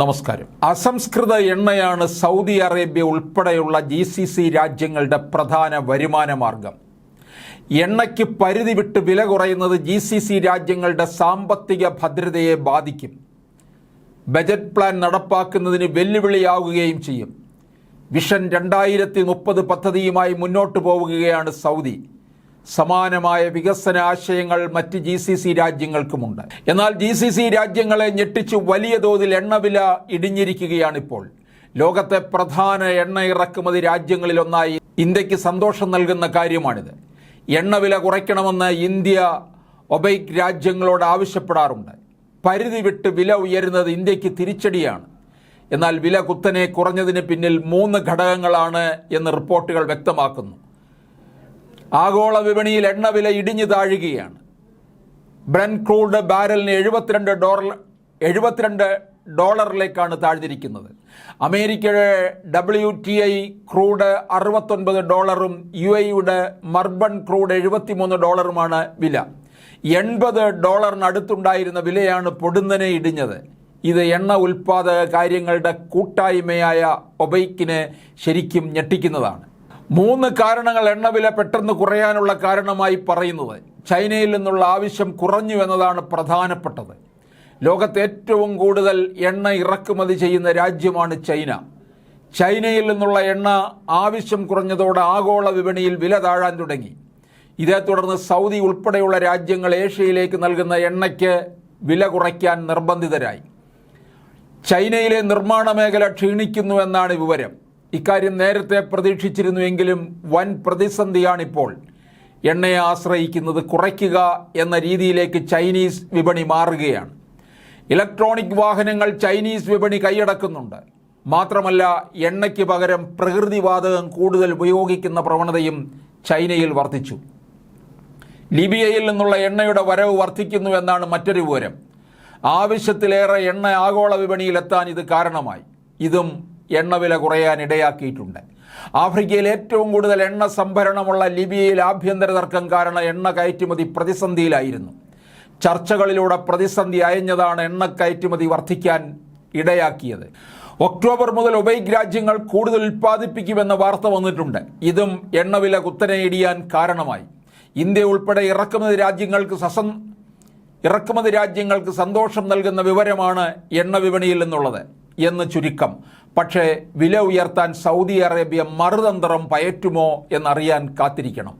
നമസ്കാരം. അസംസ്കൃത എണ്ണയാണ് സൗദി അറേബ്യ ഉൾപ്പെടെയുള്ള ജി സി സി രാജ്യങ്ങളുടെ പ്രധാന വരുമാന മാർഗം. എണ്ണയ്ക്ക് പരിധി വിട്ട് വില കുറയുന്നത് ജി സി സി രാജ്യങ്ങളുടെ സാമ്പത്തിക ഭദ്രതയെ ബാധിക്കും. ബജറ്റ് പ്ലാൻ നടപ്പാക്കുന്നതിന് വെല്ലുവിളിയാവുകയും ചെയ്യും. വിഷൻ രണ്ടായിരത്തി മുപ്പത് പദ്ധതിയുമായി മുന്നോട്ട് പോവുകയാണ് സൗദി. സമാനമായ വികസന ആശയങ്ങൾ മറ്റ് ജി സി സി രാജ്യങ്ങൾക്കുമുണ്ട്. എന്നാൽ ജി സി സി രാജ്യങ്ങളെ ഞെട്ടിച്ച് വലിയ തോതിൽ എണ്ണവില ഇടിഞ്ഞിരിക്കുകയാണിപ്പോൾ. ലോകത്തെ പ്രധാന എണ്ണ ഇറക്കുമതി രാജ്യങ്ങളിലൊന്നായി ഇന്ത്യയ്ക്ക് സന്തോഷം നൽകുന്ന കാര്യമാണിത്. എണ്ണവില കുറയ്ക്കണമെന്ന് ഇന്ത്യ ഒബൈക് രാജ്യങ്ങളോട് ആവശ്യപ്പെടാറുണ്ട്. പരിധി വിട്ട് വില ഉയരുന്നത് ഇന്ത്യയ്ക്ക് തിരിച്ചടിയാണ്. എന്നാൽ വില കുത്തനെ കുറഞ്ഞതിന് പിന്നിൽ മൂന്ന് ഘടകങ്ങളാണ് എന്ന് റിപ്പോർട്ടുകൾ വ്യക്തമാക്കുന്നു. ആഗോള വിപണിയിൽ എണ്ണവില ഇടിഞ്ഞു താഴുകയാണ്. ബ്രൻ ക്രൂഡ് ബാരലിന് എഴുപത്തിരണ്ട് ഡോളർ എഴുപത്തിരണ്ട് ഡോളറിലേക്കാണ് താഴ്ന്നിരിക്കുന്നത്. അമേരിക്കയുടെ ഡബ്ല്യു ടി ഐ ക്രൂഡ് അറുപത്തൊൻപത് ഡോളറും യു എയുടെ മർബൺ ക്രൂഡ് എഴുപത്തിമൂന്ന് ഡോളറുമാണ് വില. എൺപത് ഡോളറിനടുത്തുണ്ടായിരുന്ന വിലയാണ് പൊടുന്നനെ ഇടിഞ്ഞത്. ഇത് എണ്ണ ഉൽപ്പാദക കാര്യങ്ങളുടെ കൂട്ടായ്മയായ ഒബൈക്കിനെ ശരിക്കും ഞെട്ടിക്കുന്നതാണ്. മൂന്ന് കാരണങ്ങൾ എണ്ണവില പെട്ടെന്ന് കുറയാനുള്ള കാരണമായി പറയുന്നത്. ചൈനയിൽ നിന്നുള്ള ആവശ്യം കുറഞ്ഞു എന്നതാണ് പ്രധാനപ്പെട്ടത്. ലോകത്ത് ഏറ്റവും കൂടുതൽ എണ്ണ ഇറക്കുമതി ചെയ്യുന്ന രാജ്യമാണ് ചൈന. ചൈനയിൽ നിന്നുള്ള എണ്ണ ആവശ്യം കുറഞ്ഞതോടെ ആഗോള വിപണിയിൽ വില താഴാൻ തുടങ്ങി. ഇതേ തുടർന്ന് സൗദി ഉൾപ്പെടെയുള്ള രാജ്യങ്ങൾ ഏഷ്യയിലേക്ക് നൽകുന്ന എണ്ണയ്ക്ക് വില കുറയ്ക്കാൻ നിർബന്ധിതരായി. ചൈനയിലെ നിർമ്മാണ മേഖല ക്ഷീണിക്കുന്നുവെന്നാണ് വിവരം. ഇക്കാര്യം നേരത്തെ പ്രതീക്ഷിച്ചിരുന്നുവെങ്കിലും വൻ പ്രതിസന്ധിയാണിപ്പോൾ. എണ്ണയെ ആശ്രയിക്കുന്നത് കുറയ്ക്കുക എന്ന രീതിയിലേക്ക് ചൈനീസ് വിപണി മാറുകയാണ്. ഇലക്ട്രോണിക് വാഹനങ്ങൾ ചൈനീസ് വിപണി കൈയടക്കുന്നുണ്ട്. മാത്രമല്ല എണ്ണയ്ക്ക് പകരം പ്രകൃതിവാതകം കൂടുതൽ ഉപയോഗിക്കുന്ന പ്രവണതയും ചൈനയിൽ വർദ്ധിച്ചു. ലിബിയയിൽ നിന്നുള്ള എണ്ണയുടെ വരവ് വർദ്ധിക്കുന്നു എന്നാണ് മറ്റൊരു വിവരം. ആവശ്യത്തിലേറെ എണ്ണ ആഗോള വിപണിയിലെത്താൻ ഇത് കാരണമായി. ഇതും എണ്ണവില കുറയാൻ ഇടയാക്കിയിട്ടുണ്ട്. ആഫ്രിക്കയിൽ ഏറ്റവും കൂടുതൽ എണ്ണ സംഭരണമുള്ള ലിബിയയിൽ ആഭ്യന്തര തർക്കം കാരണം എണ്ണ കയറ്റുമതി പ്രതിസന്ധിയിലായിരുന്നു. ചർച്ചകളിലൂടെ പ്രതിസന്ധി അയഞ്ഞതാണ് എണ്ണ കയറ്റുമതി വർദ്ധിക്കാൻ ഇടയാക്കിയത്. ഒക്ടോബർ മുതൽ ഒബൈക് രാജ്യങ്ങൾ കൂടുതൽ ഉൽപ്പാദിപ്പിക്കുമെന്ന വാർത്ത വന്നിട്ടുണ്ട്. ഇതും എണ്ണവില കുത്തനെ ഇടിയാൻ കാരണമായി. ഇന്ത്യ ഉൾപ്പെടെ ഇറക്കുമതി രാജ്യങ്ങൾക്ക് സസം ഇറക്കുമതി രാജ്യങ്ങൾക്ക് സന്തോഷം നൽകുന്ന വിവരമാണ് എണ്ണ വിപണിയിൽ നിന്നുള്ളത്. എന്ന് ചുരുക്കം പക്ഷേ വില ഉയർത്താൻ സൗദി അറേബ്യ മറുതന്ത്രം പയറ്റുമോ എന്നറിയാൻ കാത്തിരിക്കണം.